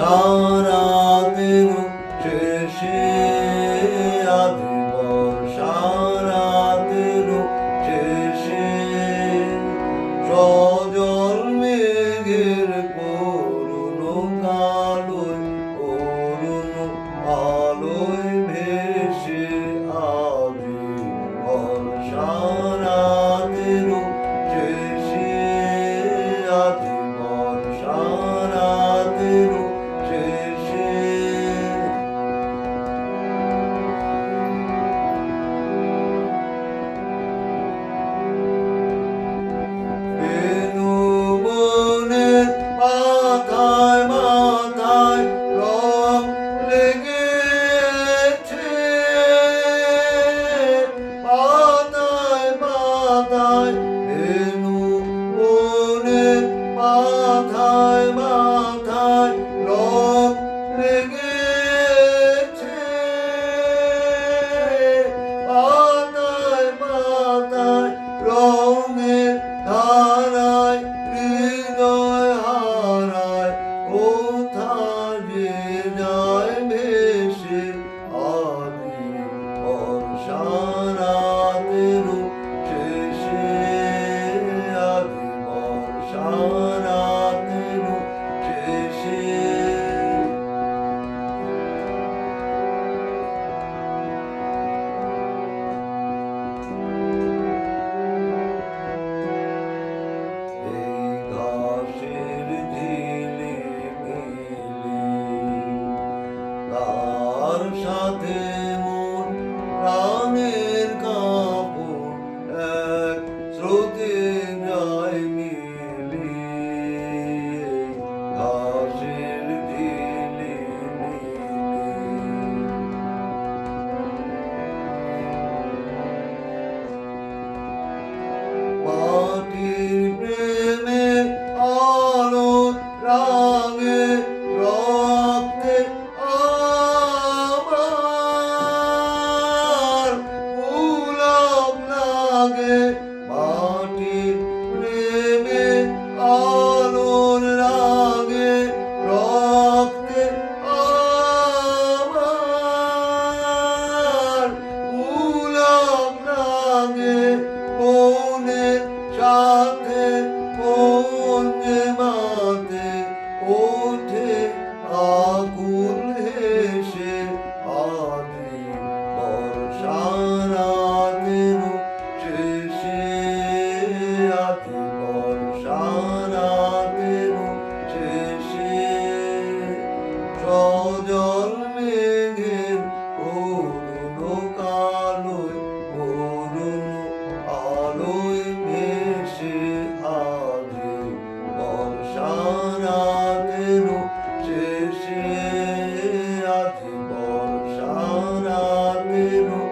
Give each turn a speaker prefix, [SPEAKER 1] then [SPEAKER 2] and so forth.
[SPEAKER 1] সারাদিন শেষে আদিব সারাদিন শেষে সজল মেঘের করুণ কালুর সারাতের শেষে আদি সারাতের শেষে। সাথে স্রোতে ਰਾਤ ਨੂੰ